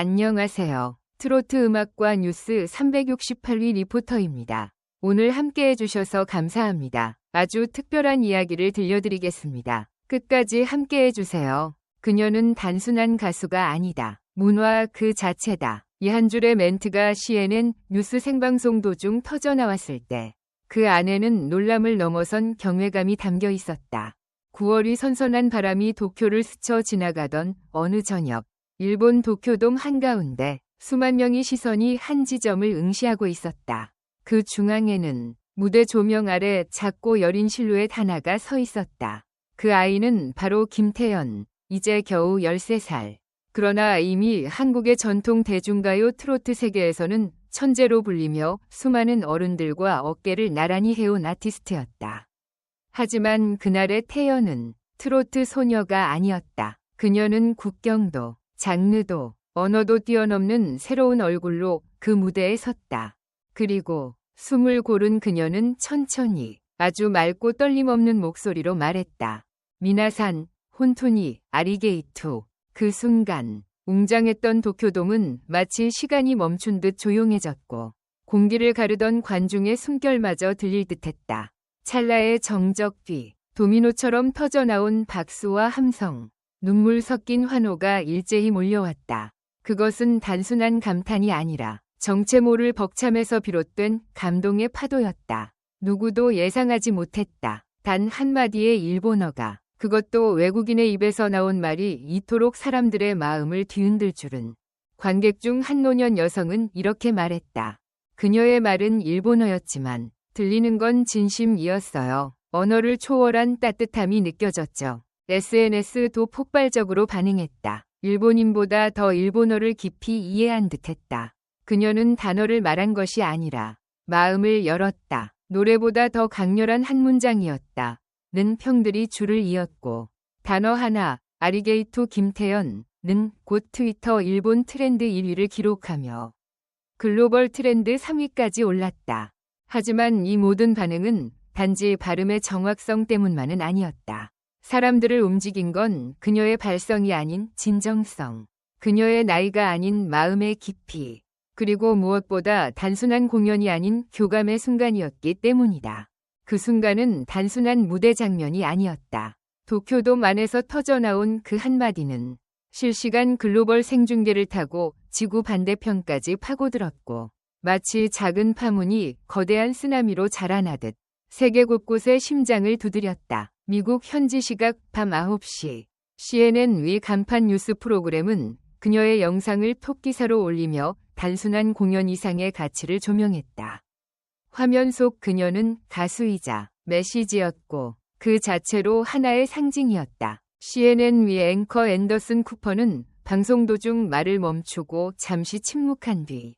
안녕하세요. 트로트 음악과 뉴스 368위 리포터입니다. 오늘 함께 해주셔서 감사합니다. 아주 특별한 이야기를 들려드리겠습니다. 끝까지 함께 해주세요. 그녀는 단순한 가수가 아니다. 문화 그 자체다. 이 한 줄의 멘트가 CNN 뉴스 생방송 도중 터져나왔을 때 그 안에는 놀람을 넘어선 경외감이 담겨 있었다. 9월이 선선한 바람이 도쿄를 스쳐 지나가던 어느 저녁, 일본 도쿄돔 한가운데 수만 명의 시선이 한 지점을 응시하고 있었다. 그 중앙에는 무대 조명 아래 작고 여린 실루엣 하나가 서 있었다. 그 아이는 바로 김태연, 이제 겨우 13살. 그러나 이미 한국의 전통 대중가요 트로트 세계에서는 천재로 불리며 수많은 어른들과 어깨를 나란히 해온 아티스트였다. 하지만 그날의 태연은 트로트 소녀가 아니었다. 그녀는 국경도, 장르도, 언어도 뛰어넘는 새로운 얼굴로 그 무대에 섰다. 그리고 숨을 고른 그녀는 천천히 아주 맑고 떨림 없는 목소리로 말했다. 미나산, 혼토니, 아리게이투. 그 순간 웅장했던 도쿄돔은 마치 시간이 멈춘 듯 조용해졌고 공기를 가르던 관중의 숨결마저 들릴 듯했다. 찰나의 정적 뒤 도미노처럼 터져나온 박수와 함성, 눈물 섞인 환호가 일제히 몰려왔다. 그것은 단순한 감탄이 아니라 정체 모를 벅참에서 비롯된 감동의 파도였다. 누구도 예상하지 못했다. 단 한마디의 일본어가 그것도 외국인의 입에서 나온 말이 이토록 사람들의 마음을 뒤흔들 줄은. 관객 중 한 노년 여성은 이렇게 말했다. 그녀의 말은 일본어였지만 들리는 건 진심이었어요. 언어를 초월한 따뜻함이 느껴졌죠. SNS도 폭발적으로 반응했다. 일본인보다 더 일본어를 깊이 이해한 듯했다. 그녀는 단어를 말한 것이 아니라 마음을 열었다. 노래보다 더 강렬한 한 문장이었다. 는 평들이 줄을 이었고 단어 하나 아리게이토 김태연 는곧 트위터 일본 트렌드 1위를 기록하며 글로벌 트렌드 3위까지 올랐다. 하지만 이 모든 반응은 단지 발음의 정확성 때문만은 아니었다. 사람들을 움직인 건 그녀의 발성이 아닌 진정성, 그녀의 나이가 아닌 마음의 깊이, 그리고 무엇보다 단순한 공연이 아닌 교감의 순간이었기 때문이다. 그 순간은 단순한 무대 장면이 아니었다. 도쿄돔 안에서 터져나온 그 한마디는 실시간 글로벌 생중계를 타고 지구 반대편까지 파고들었고 마치 작은 파문이 거대한 쓰나미로 자라나듯 세계 곳곳에 심장을 두드렸다. 미국 현지 시각 밤 9시 CNN 위 간판 뉴스 프로그램은 그녀의 영상을 톱기사로 올리며 단순한 공연 이상의 가치를 조명했다. 화면 속 그녀는 가수이자 메시지였고 그 자체로 하나의 상징이었다. CNN 위 앵커 앤더슨 쿠퍼는 방송 도중 말을 멈추고 잠시 침묵한 뒤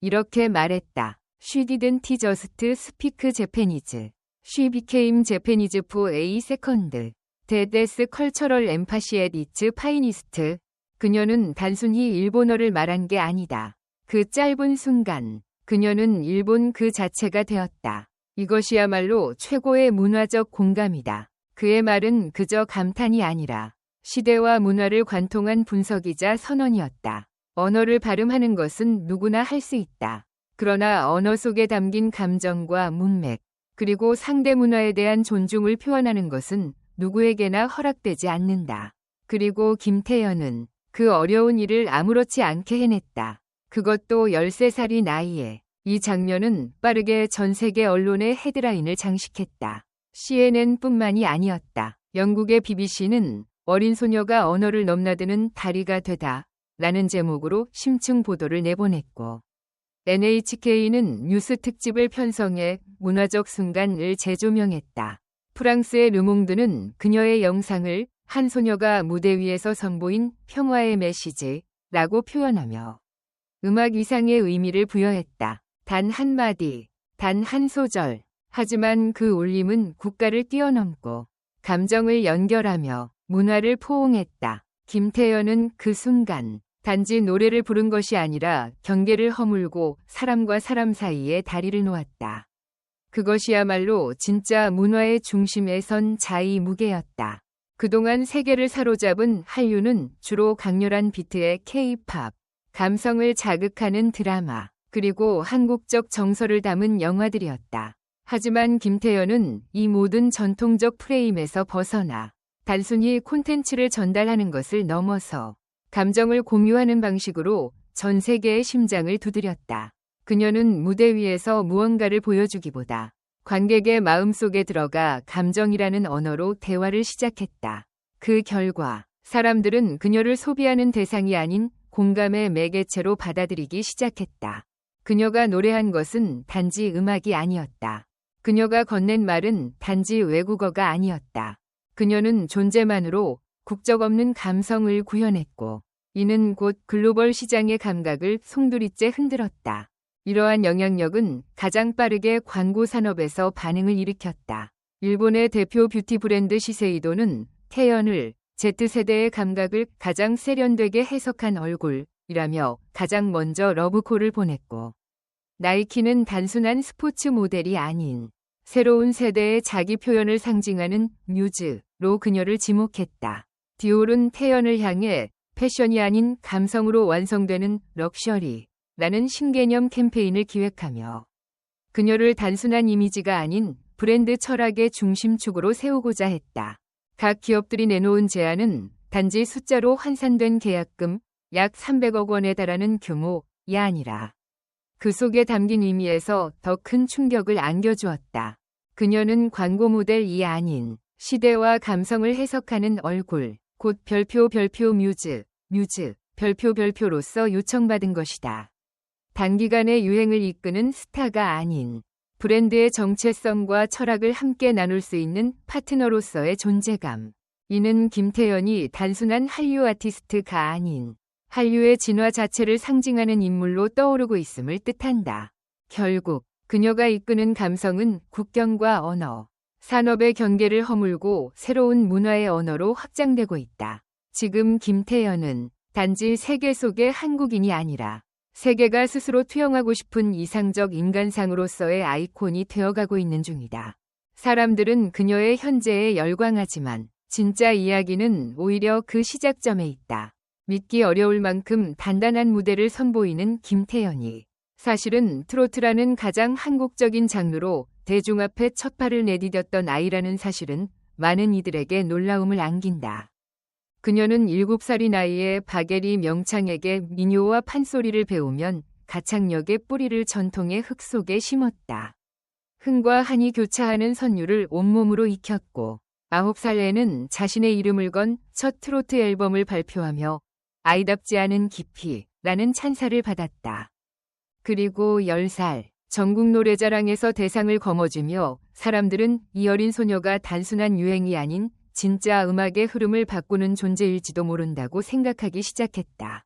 이렇게 말했다. Didn't just speak Japanese. She became Japanese for a second. That is cultural empathy at its finest. 그녀는 단순히 일본어를 말한 게 아니다. 그 짧은 순간 그녀는 일본 그 자체가 되었다. 이것이야말로 최고의 문화적 공감이다. 그의 말은 그저 감탄이 아니라 시대와 문화를 관통한 분석이자 선언이었다. 언어를 발음하는 것은 누구나 할 수 있다. 그러나 언어 속에 담긴 감정과 문맥, 그리고 상대 문화에 대한 존중을 표현하는 것은 누구에게나 허락되지 않는다. 그리고 김태연은 그 어려운 일을 아무렇지 않게 해냈다. 그것도 13살이 나이에 이 장면은 빠르게 전 세계 언론의 헤드라인을 장식했다. CNN뿐만이 아니었다. 영국의 BBC는 어린 소녀가 언어를 넘나드는 다리가 되다 라는 제목으로 심층 보도를 내보냈고 NHK는 뉴스 특집을 편성해 문화적 순간을 재조명했다. 프랑스의 르몽드는 그녀의 영상을 한 소녀가 무대 위에서 선보인 평화의 메시지라고 표현하며 음악 이상의 의미를 부여했다. 단 한마디, 단 한 소절. 하지만 그 울림은 국가를 뛰어넘고 감정을 연결하며 문화를 포옹했다. 김태연은 그 순간 단지 노래를 부른 것이 아니라 경계를 허물고 사람과 사람 사이에 다리를 놓았다. 그것이야말로 진짜 문화의 중심에 선 자이무게였다. 그동안 세계를 사로잡은 한류는 주로 강렬한 비트의 K-팝, 감성을 자극하는 드라마, 그리고 한국적 정서를 담은 영화들이었다. 하지만 김태현은 이 모든 전통적 프레임에서 벗어나 단순히 콘텐츠를 전달하는 것을 넘어서 감정을 공유하는 방식으로 전 세계의 심장을 두드렸다. 그녀는 무대 위에서 무언가를 보여주기보다 관객의 마음속에 들어가 감정이라는 언어로 대화를 시작했다. 그 결과 사람들은 그녀를 소비하는 대상이 아닌 공감의 매개체로 받아들이기 시작했다. 그녀가 노래한 것은 단지 음악이 아니었다. 그녀가 건넨 말은 단지 외국어가 아니었다. 그녀는 존재만으로 국적 없는 감성을 구현했고, 이는 곧 글로벌 시장의 감각을 송두리째 흔들었다. 이러한 영향력은 가장 빠르게 광고 산업에서 반응을 일으켰다. 일본의 대표 뷰티 브랜드 시세이도는 태연을 Z세대의 감각을 가장 세련되게 해석한 얼굴이라며 가장 먼저 러브콜을 보냈고, 나이키는 단순한 스포츠 모델이 아닌 새로운 세대의 자기 표현을 상징하는 뮤즈로 그녀를 지목했다. 디올은 태연을 향해 패션이 아닌 감성으로 완성되는 럭셔리 라는 신개념 캠페인을 기획하며 그녀를 단순한 이미지가 아닌 브랜드 철학의 중심축으로 세우고자 했다. 각 기업들이 내놓은 제안은 단지 숫자로 환산된 계약금 약 300억 원에 달하는 규모이 아니라 그 속에 담긴 의미에서 더 큰 충격을 안겨주었다. 그녀는 광고 모델이 아닌 시대와 감성을 해석하는 얼굴, 곧 별표 별표 뮤즈, 뮤즈, 별표 별표로서 요청받은 것이다. 단기간에 유행을 이끄는 스타가 아닌 브랜드의 정체성과 철학을 함께 나눌 수 있는 파트너로서의 존재감. 이는 김태연이 단순한 한류 아티스트가 아닌 한류의 진화 자체를 상징하는 인물로 떠오르고 있음을 뜻한다. 결국 그녀가 이끄는 감성은 국경과 언어, 산업의 경계를 허물고 새로운 문화의 언어로 확장되고 있다. 지금 김태연은 단지 세계 속의 한국인이 아니라 세계가 스스로 투영하고 싶은 이상적 인간상으로서의 아이콘이 되어가고 있는 중이다. 사람들은 그녀의 현재에 열광하지만 진짜 이야기는 오히려 그 시작점에 있다. 믿기 어려울 만큼 단단한 무대를 선보이는 김태연이 사실은 트로트라는 가장 한국적인 장르로 대중 앞에 첫 발을 내디뎠던 아이라는 사실은 많은 이들에게 놀라움을 안긴다. 그녀는 7살이 나이에 박예리 명창에게 민요와 판소리를 배우면 가창력의 뿌리를 전통의 흙 속에 심었다. 흥과 한이 교차하는 선율을 온몸으로 익혔고 9살에는 자신의 이름을 건 첫 트로트 앨범을 발표하며 아이답지 않은 깊이라는 찬사를 받았다. 그리고 10살 전국 노래자랑에서 대상을 거머쥐며 사람들은 이 어린 소녀가 단순한 유행이 아닌 진짜 음악의 흐름을 바꾸는 존재일지도 모른다고 생각하기 시작했다.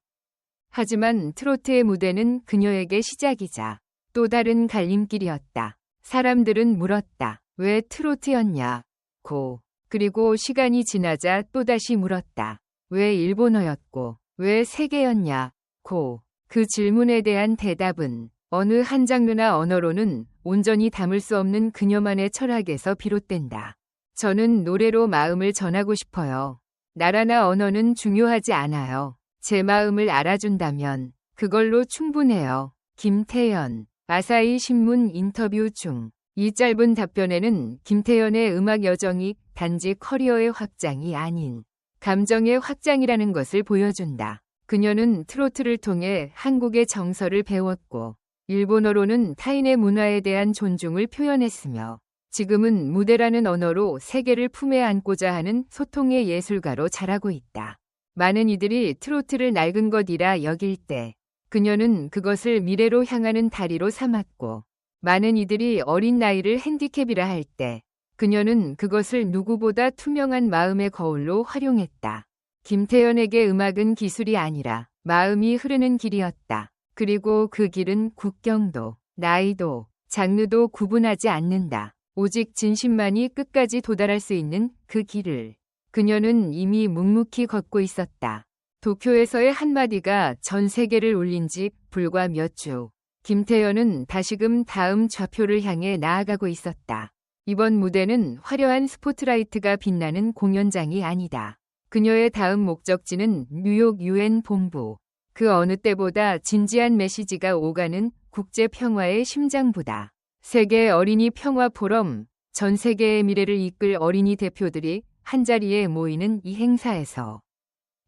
하지만 트로트의 무대는 그녀에게 시작이자 또 다른 갈림길이었다. 사람들은 물었다. 왜 트로트였냐? 고. 그리고 시간이 지나자 또다시 물었다. 왜 일본어였고? 왜 세계였냐? 고. 그 질문에 대한 대답은 어느 한 장르나 언어로는 온전히 담을 수 없는 그녀만의 철학에서 비롯된다. 저는 노래로 마음을 전하고 싶어요. 나라나 언어는 중요하지 않아요. 제 마음을 알아준다면 그걸로 충분해요. 김태연, 아사히 신문 인터뷰 중 이 짧은 답변에는 김태연의 음악 여정이 단지 커리어의 확장이 아닌 감정의 확장이라는 것을 보여준다. 그녀는 트로트를 통해 한국의 정서를 배웠고 일본어로는 타인의 문화에 대한 존중을 표현했으며 지금은 무대라는 언어로 세계를 품에 안고자 하는 소통의 예술가로 자라고 있다. 많은 이들이 트로트를 낡은 것이라 여길 때 그녀는 그것을 미래로 향하는 다리로 삼았고 많은 이들이 어린 나이를 핸디캡이라 할 때 그녀는 그것을 누구보다 투명한 마음의 거울로 활용했다. 김태연에게 음악은 기술이 아니라 마음이 흐르는 길이었다. 그리고 그 길은 국경도, 나이도, 장르도 구분하지 않는다. 오직 진심만이 끝까지 도달할 수 있는 그 길을 그녀는 이미 묵묵히 걷고 있었다. 도쿄에서의 한마디가 전 세계를 울린 지 불과 몇 주. 김태연은 다시금 다음 좌표를 향해 나아가고 있었다. 이번 무대는 화려한 스포트라이트가 빛나는 공연장이 아니다. 그녀의 다음 목적지는 뉴욕 유엔 본부. 그 어느 때보다 진지한 메시지가 오가는 국제 평화의 심장부다. 세계 어린이 평화 포럼, 전 세계의 미래를 이끌 어린이 대표들이 한자리에 모이는 이 행사에서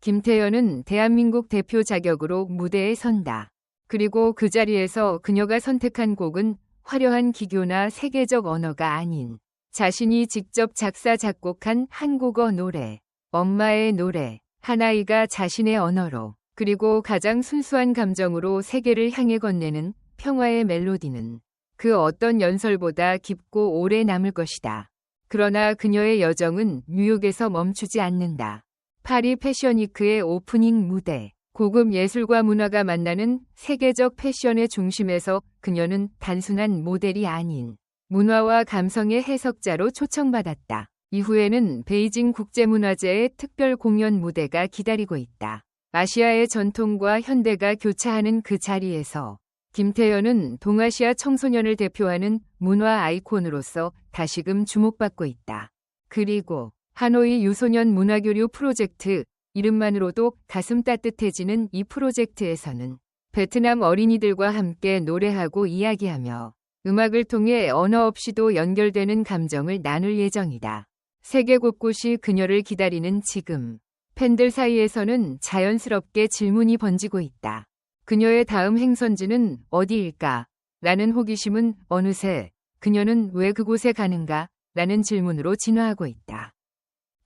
김태현은 대한민국 대표 자격으로 무대에 선다. 그리고 그 자리에서 그녀가 선택한 곡은 화려한 기교나 세계적 언어가 아닌 자신이 직접 작사 작곡한 한국어 노래, 엄마의 노래, 하나이가 자신의 언어로 그리고 가장 순수한 감정으로 세계를 향해 건네는 평화의 멜로디는 그 어떤 연설보다 깊고 오래 남을 것이다. 그러나 그녀의 여정은 뉴욕에서 멈추지 않는다. 파리 패션위크의 오프닝 무대, 고급 예술과 문화가 만나는 세계적 패션의 중심에서 그녀는 단순한 모델이 아닌 문화와 감성의 해석자로 초청받았다. 이후에는 베이징 국제문화제의 특별 공연 무대가 기다리고 있다. 아시아의 전통과 현대가 교차하는 그 자리에서 김태현은 동아시아 청소년을 대표하는 문화 아이콘으로서 다시금 주목받고 있다. 그리고 하노이 유소년 문화교류 프로젝트 이름만으로도 가슴 따뜻해지는 이 프로젝트에서는 베트남 어린이들과 함께 노래하고 이야기하며 음악을 통해 언어 없이도 연결되는 감정을 나눌 예정이다. 세계 곳곳이 그녀를 기다리는 지금 팬들 사이에서는 자연스럽게 질문이 번지고 있다. 그녀의 다음 행선지는 어디일까? 라는 호기심은 어느새 그녀는 왜 그곳에 가는가? 라는 질문으로 진화하고 있다.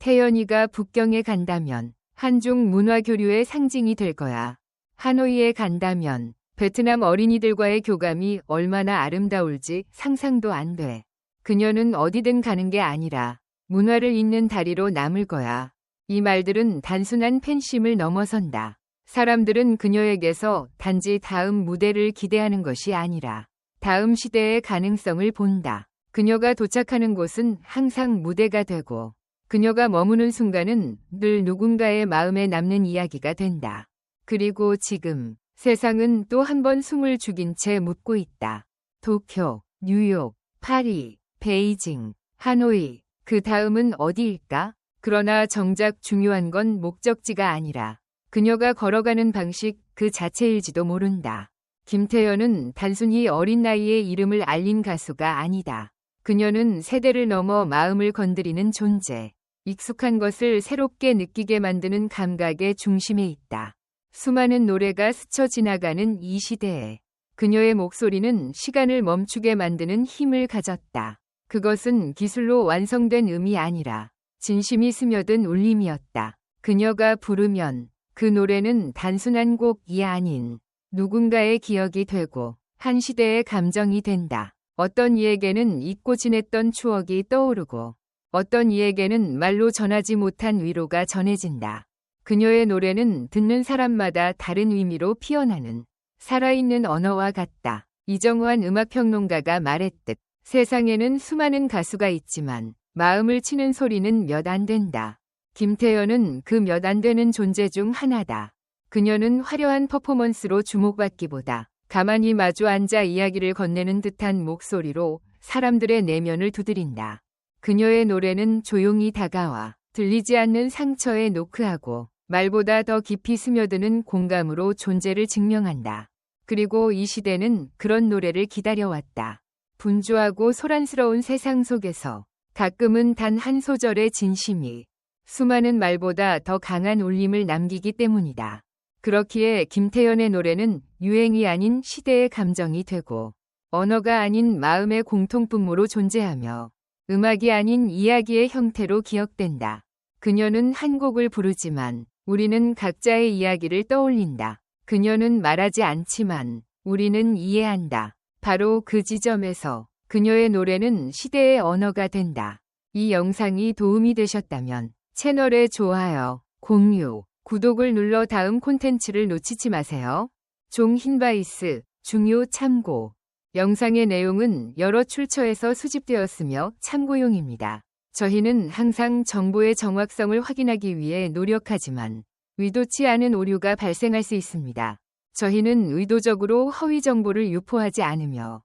태연이가 북경에 간다면 한중 문화 교류의 상징이 될 거야. 하노이에 간다면 베트남 어린이들과의 교감이 얼마나 아름다울지 상상도 안 돼. 그녀는 어디든 가는 게 아니라 문화를 잇는 다리로 남을 거야. 이 말들은 단순한 팬심을 넘어선다. 사람들은 그녀에게서 단지 다음 무대를 기대하는 것이 아니라 다음 시대의 가능성을 본다. 그녀가 도착하는 곳은 항상 무대가 되고 그녀가 머무는 순간은 늘 누군가의 마음에 남는 이야기가 된다. 그리고 지금 세상은 또 한 번 숨을 죽인 채 묻고 있다. 도쿄, 뉴욕, 파리, 베이징, 하노이, 그 다음은 어디일까? 그러나 정작 중요한 건 목적지가 아니라 그녀가 걸어가는 방식 그 자체일지도 모른다. 김태연은 단순히 어린 나이에 이름을 알린 가수가 아니다. 그녀는 세대를 넘어 마음을 건드리는 존재. 익숙한 것을 새롭게 느끼게 만드는 감각의 중심에 있다. 수많은 노래가 스쳐 지나가는 이 시대에 그녀의 목소리는 시간을 멈추게 만드는 힘을 가졌다. 그것은 기술로 완성된 음이 아니라 진심이 스며든 울림이었다. 그녀가 부르면 그 노래는 단순한 곡이 아닌 누군가의 기억이 되고 한 시대의 감정이 된다. 어떤 이에게는 잊고 지냈던 추억이 떠오르고 어떤 이에게는 말로 전하지 못한 위로가 전해진다. 그녀의 노래는 듣는 사람마다 다른 의미로 피어나는 살아있는 언어와 같다. 이정환 음악평론가가 말했듯 세상에는 수많은 가수가 있지만 마음을 치는 소리는 몇 안 된다. 김태연은 그 몇 안 되는 존재 중 하나다. 그녀는 화려한 퍼포먼스로 주목받기보다 가만히 마주 앉아 이야기를 건네는 듯한 목소리로 사람들의 내면을 두드린다. 그녀의 노래는 조용히 다가와 들리지 않는 상처에 노크하고 말보다 더 깊이 스며드는 공감으로 존재를 증명한다. 그리고 이 시대는 그런 노래를 기다려왔다. 분주하고 소란스러운 세상 속에서 가끔은 단 한 소절의 진심이 수많은 말보다 더 강한 울림을 남기기 때문이다. 그렇기에 김태연의 노래는 유행이 아닌 시대의 감정이 되고 언어가 아닌 마음의 공통분모로 존재하며 음악이 아닌 이야기의 형태로 기억된다. 그녀는 한 곡을 부르지만 우리는 각자의 이야기를 떠올린다. 그녀는 말하지 않지만 우리는 이해한다. 바로 그 지점에서 그녀의 노래는 시대의 언어가 된다. 이 영상이 도움이 되셨다면 채널에 좋아요, 공유, 구독을 눌러 다음 콘텐츠를 놓치지 마세요. 종 흰바이스, 중요 참고. 영상의 내용은 여러 출처에서 수집되었으며 참고용입니다. 저희는 항상 정보의 정확성을 확인하기 위해 노력하지만 의도치 않은 오류가 발생할 수 있습니다. 저희는 의도적으로 허위 정보를 유포하지 않으며